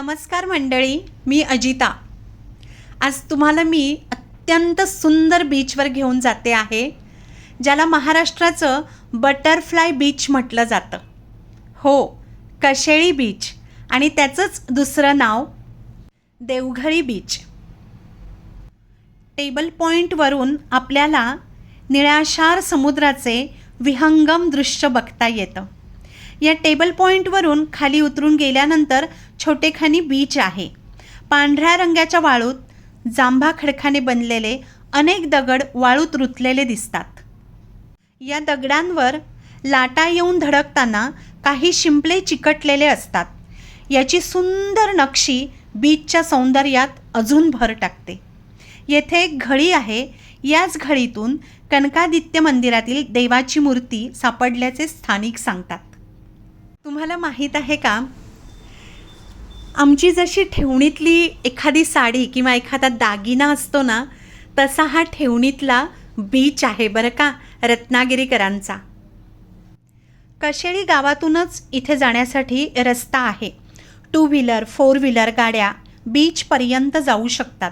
नमस्कार मंडळी मी अजिता. आज तुम्हाला मी अत्यंत सुंदर बीचवर घेऊन जाते आहे ज्याला महाराष्ट्राचं बटरफ्लाय बीच म्हटलं जातं. हो कशेळी बीच आणि त्याचंच दुसरं नाव देवघळी बीच टेबल पॉईंटवरून आपल्याला निळाशार समुद्राचे विहंगम दृश्य बघता येतं. या टेबल पॉईंटवरून खाली उतरून गेल्यानंतर छोटेखानी बीच आहे. पांढऱ्या रंगाच्या वाळूत जांभा खडकाने बनलेले अनेक दगड वाळूत रुतलेले दिसतात. या दगडांवर लाटा येऊन धडकताना काही शिंपले चिकटलेले असतात. याची सुंदर नक्षी बीचच्या सौंदर्यात अजून भर टाकते. येथे एक घळी आहे. याच घळीतून कनकादित्य मंदिरातील देवाची मूर्ती सापडल्याचे स्थानिक सांगतात. तुम्हाला माहीत आहे का? आमची जशी ठेवणीतली एखादी साडी किंवा एखादा दागिना असतो ना तसा हा ठेवणीतला बीच आहे बरं का रत्नागिरीकरांचा. कशेळी गावातूनच इथे जाण्यासाठी रस्ता आहे. टू व्हीलर फोर व्हीलर गाड्या बीचपर्यंत जाऊ शकतात.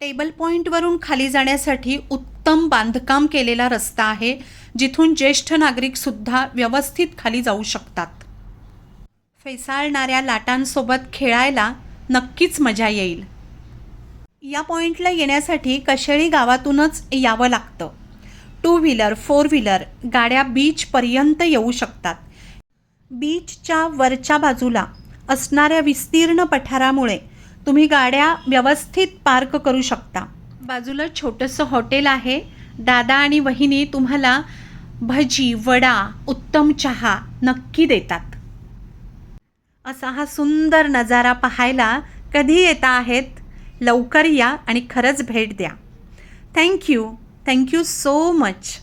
टेबल पॉईंटवरून खाली जाण्यासाठी उत्तम बांधकाम केलेला रस्ता आहे जिथून ज्येष्ठ नागरिकसुद्धा व्यवस्थित खाली जाऊ शकतात. फेसाळणाऱ्या लाटांसोबत खेळायला नक्कीच मजा येईल. या पॉईंटला येण्यासाठी कशेळी गावातूनच यावं लागतं. टू व्हीलर फोर व्हीलर गाड्या बीचपर्यंत येऊ शकतात. बीचच्या वरच्या बाजूला असणाऱ्या विस्तीर्ण पठारामुळे तुम्ही गाड्या व्यवस्थित पार्क करू शकता. बाजूला छोटंसं हॉटेल आहे. दादा आणि वहिनी तुम्हाला भजी वडा उत्तम चहा नक्की देतात. असा हा सुंदर नजारा पाहायला कधी येता आहेत? लवकर या आणि खरंच भेट द्या. Thank you thank you so much